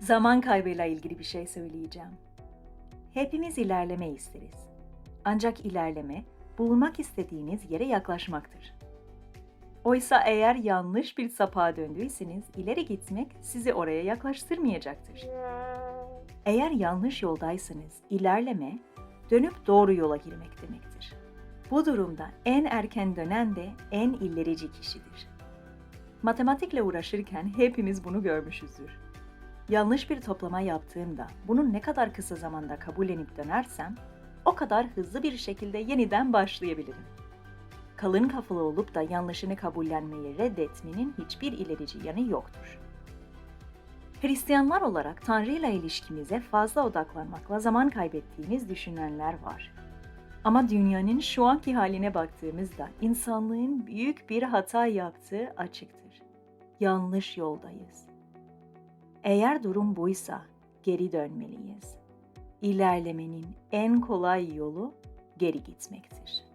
Zaman kaybıyla ilgili bir şey söyleyeceğim. Hepimiz ilerleme isteriz. Ancak ilerleme, bulunmak istediğiniz yere yaklaşmaktır. Oysa eğer yanlış bir sapığa döndüyseniz ileri gitmek sizi oraya yaklaştırmayacaktır. Eğer yanlış yoldaysanız ilerleme, dönüp doğru yola girmek demektir. Bu durumda en erken dönen de en ilerici kişidir. Matematikle uğraşırken hepimiz bunu görmüşüzdür. Yanlış bir toplama yaptığımda bunu ne kadar kısa zamanda kabullenip dönersem o kadar hızlı bir şekilde yeniden başlayabilirim. Kalın kafalı olup da yanlışını kabullenmeyi reddetmenin hiçbir ilerici yanı yoktur. Hristiyanlar olarak Tanrı ile ilişkimize fazla odaklanmakla zaman kaybettiğimiz düşünenler var. Ama dünyanın şu anki haline baktığımızda insanlığın büyük bir hata yaptığı açıktır. Yanlış yoldayız. Eğer durum buysa geri dönmeliyiz. İlerlemenin en kolay yolu geri gitmektir.